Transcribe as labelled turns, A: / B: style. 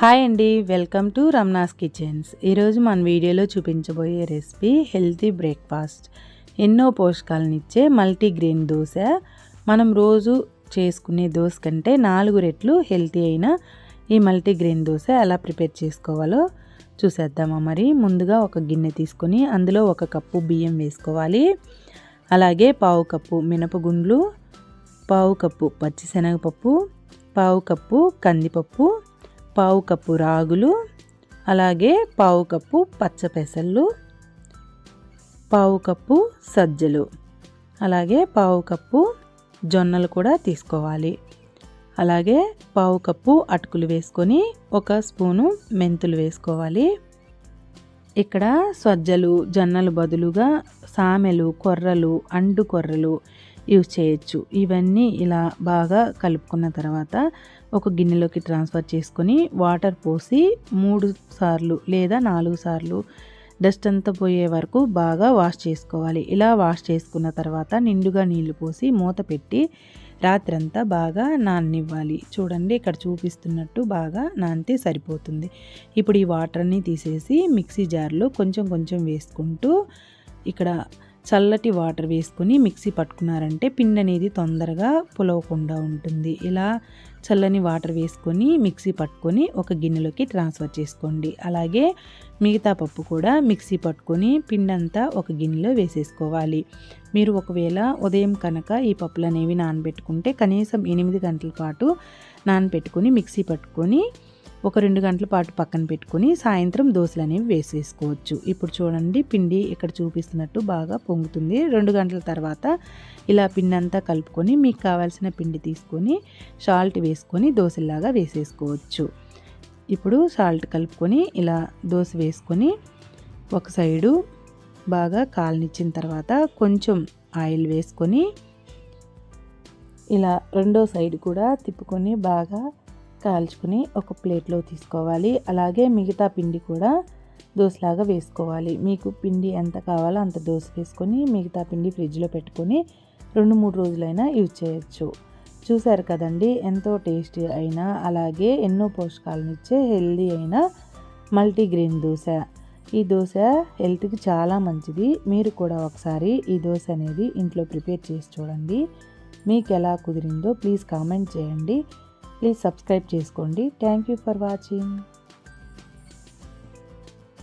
A: Hi అండి welcome to రమ్నాస్ kitchens. ఈరోజు మన వీడియోలో చూపించబోయే రెసిపీ హెల్తీ బ్రేక్ఫాస్ట్. ఎన్నో పోషకాలనిచ్చే మల్టీగ్రెయిన్ దోశ. మనం రోజు చేసుకునే దోశ కంటే నాలుగు రెట్లు హెల్తీ అయిన ఈ మల్టీగ్రెయిన్ దోశ ఎలా ప్రిపేర్ చేసుకోవాలో చూసేద్దామా మరి. ముందుగా ఒక గిన్నె తీసుకొని అందులో ఒక కప్పు బియ్యం వేసుకోవాలి. అలాగే పావు కప్పు మినపగుండ్లు పావు కప్పు పచ్చిశనగపప్పు పావు కప్పు కందిపప్పు పావు కప్పు రాగులు అలాగే పావు కప్పు పచ్చపెసళ్ళు పావు కప్పు సజ్జలు అలాగే పావు కప్పు జొన్నలు కూడా తీసుకోవాలి. అలాగే పావు కప్పు అటుకులు వేసుకొని ఒక స్పూను మెంతులు వేసుకోవాలి. ఇక్కడ సజ్జలు జొన్నలు బదులుగా సామెలు కొర్రలు అండు కొర్రలు యూజ్ చేయొచ్చు. ఇవన్నీ ఇలా బాగా కలుపుకున్న తర్వాత ఒక గిన్నెలోకి ట్రాన్స్ఫర్ చేసుకొని వాటర్ పోసి మూడు సార్లు లేదా నాలుగు సార్లు డస్ట్ అంతా పోయే వరకు బాగా వాష్ చేసుకోవాలి. ఇలా వాష్ చేసుకున్న తర్వాత నిండుగా నీళ్ళు పోసి మూత పెట్టి రాత్రంతా బాగా నాననివ్వాలి. చూడండి ఇక్కడ చూపిస్తున్నట్టు బాగా నానితే సరిపోతుంది. ఇప్పుడు ఈ వాటర్ని తీసేసి మిక్సీ జార్లో కొంచెం కొంచెం వేసుకుంటూ ఇక్కడ చల్లటి వాటర్ వేసుకొని మిక్సీ పట్టుకున్నారంటే పిండి అనేది తొందరగా పులవకుండా ఉంటుంది. ఇలా చల్లని వాటర్ వేసుకొని మిక్సీ పట్టుకొని ఒక గిన్నెలోకి ట్రాన్స్ఫర్ చేసుకోండి. అలాగే మిగతా పప్పు కూడా మిక్సీ పట్టుకొని పిండి అంతా ఒక గిన్నెలో వేసేసుకోవాలి. మీరు ఒకవేళ ఉదయం కనుక ఈ పప్పులు అనేవి నానబెట్టుకుంటే కనీసం ఎనిమిది గంటల పాటు నానబెట్టుకొని మిక్సీ పట్టుకొని ఒక రెండు గంటల పాటు పక్కన పెట్టుకొని సాయంత్రం దోశలు అనేవి వేసేసుకోవచ్చు. ఇప్పుడు చూడండి పిండి ఇక్కడ చూపిస్తున్నట్టు బాగా పొంగుతుంది. రెండు గంటల తర్వాత ఇలా పిండి అంతా కలుపుకొని మీకు కావాల్సిన పిండి తీసుకొని సాల్ట్ వేసుకొని దోశలాగా వేసేసుకోవచ్చు. ఇప్పుడు సాల్ట్ కలుపుకొని ఇలా దోశ వేసుకొని ఒక సైడు బాగా కాలనిచ్చిన తర్వాత కొంచెం ఆయిల్ వేసుకొని ఇలా రెండో సైడ్ కూడా తిప్పుకొని బాగా కాల్చుకుని ఒక ప్లేట్లో తీసుకోవాలి. అలాగే మిగతా పిండి కూడా దోశలాగా వేసుకోవాలి. మీకు పిండి ఎంత కావాలో అంత దోశ వేసుకొని మిగతా పిండి ఫ్రిడ్జ్లో పెట్టుకొని రెండు మూడు రోజులైనా యూజ్ చేయొచ్చు. చూశారు కదండి ఎంతో టేస్టీ అయినా అలాగే ఎన్నో పోషకాలను ఇచ్చే హెల్దీ అయిన మల్టీగ్రెయిన్ దోశ. ఈ దోశ హెల్త్కి చాలా మంచిది. మీరు కూడా ఒకసారి ఈ దోశ అనేది ఇంట్లో ప్రిపేర్ చేసి చూడండి. మీకు ఎలా కుదిరిందో ప్లీజ్ కామెంట్ చేయండి. ప్లీజ్ సబ్స్క్రైబ్ చేసుకోండి. Thank you for watching.